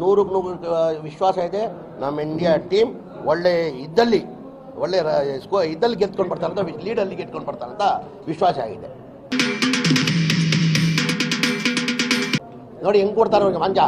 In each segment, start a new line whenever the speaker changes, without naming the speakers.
ನೂರಕ್ಕೆ ನೂರು ವಿಶ್ವಾಸ ಇದೆ. ನಮ್ಮ ಇಂಡಿಯಾ ಟೀಮ್ ಒಳ್ಳೆ ಇದ್ದಲ್ಲಿ, ಒಳ್ಳೆ ಸ್ಕೋ ಇದ್ದಲ್ಲಿ ಗೆದ್ಕೊಂಡು ಬರ್ತಾರೆ ಅಂತ ಲೀಡಲ್ಲಿ ಗೆದ್ಕೊಂಡು ಬರ್ತಾರೆ ಅಂತ ವಿಶ್ವಾಸ ಆಗಿದೆ. ನೋಡಿ, ಹೆಂಗೆ ಕೊಡ್ತಾರೆ ಅವ್ರಿಗೆ ಮಂಜ?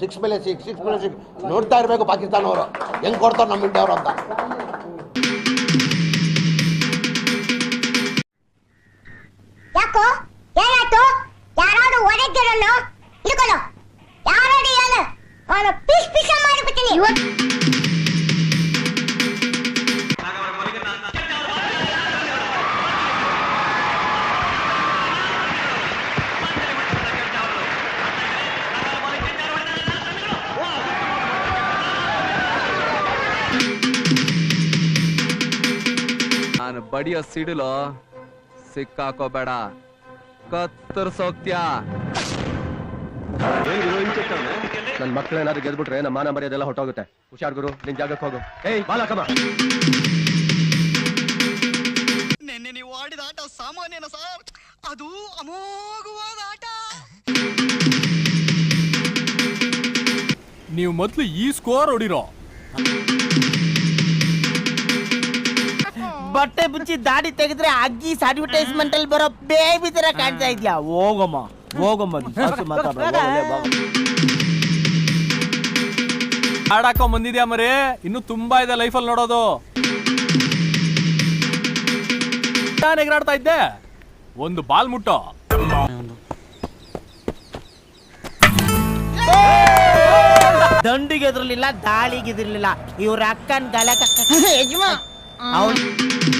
ಸಿಕ್ಸ್ ಮೇಲೆ ಸಿಕ್ಸ್ ಸಿಕ್ಸ್ ಮೇಲೆ ಸಿಕ್ಸ್ ನೋಡ್ತಾ ಇರಬೇಕು ಪಾಕಿಸ್ತಾನ ಅವರು ಹೆಂಗ್ ಕೊಡ್ತಾರೆ ನಮ್ಮ ಇಂಡಿಯಾ ಅವರು ಅಂತ.
ಯಾಕೋ? ಏನಾಯ್ತು? ಯಾರಾದ್ರೂ ಇಳ್ಕೊಳ್ಳೋ.
ನಾನು ಬಡಿಯೋ ಸಿಡಿಲು ಸಿಕ್ಕಾಕೋಬೇಡ. ಕತ್ತರ್ಸೋಗ್ತ್ಯಾ
ನನ್ ಮಕ್ಳು ಏನಾದ್ರು ಗೆದ್ಬಿಟ್ರೆ ನಮ್ಮ ಮಾನ ಮರ್ಯಾದೆಲ್ಲ ಹೊಟ್ಟೋಗುತ್ತೆ ಹುಷಾರ್ ಗುರು ನಿನ್ ಜಾಗಕ್ಕೆ ಹೋಗು. ಏಯ್ ಬಾಲಕಮ್ಮ
ನಿನ್ನೆ ನೀವು ಆಡಿದ ಆಟ ಸಾಮಾನ್ಯನ ಸರ್ ಅದು ಅಮೋಘವಾದ ಆಟ.
ನೀವು ಮೊದ್ಲು ಈ ಸ್ಕೋರ್ ಹೊಡಿರೋ.
ಬಟ್ಟೆ ಬುಚ್ಚಿ ದಾಡಿ ತೆಗೆದ್ರೆ ಅಗ್ಗಿ ಅಡ್ವರ್ಟೈಸ್ಮೆಂಟ್ ಅಲ್ಲಿ ಬರೋ ಬೇಬಿ ತರ ಕಾಣ್ತಾ ಇದ್ಯಾ? ಹೋಗಮ್ಮ. ಹೋಗಮ್ಮ ಹಸು ಜಾಸ್ತಿ ಮಾತಾಡ್ಬೇಡ, ಹೋಗಲೇ
ಬಂದಿದ್ಯಾ ಮರಿ ಇನ್ನು ತುಂಬಾ ಇದೆ ಲೈಫಲ್ಲಿ ನೋಡೋದು. ನಾನು ಎಗರಾಡ್ತಾ ಇದ್ದೆ? ಒಂದು ಬಾಲ್ ಮುಟ್ಟೋ.
ದಂಡಿಗೆ ಎದ್ರಲಿಲ್ಲ ದಾಳಿಗೆ ಎದ್ರಲಿಲ್ಲ. ಇವ್ರ ಅಕ್ಕನ್ ಗಲಕ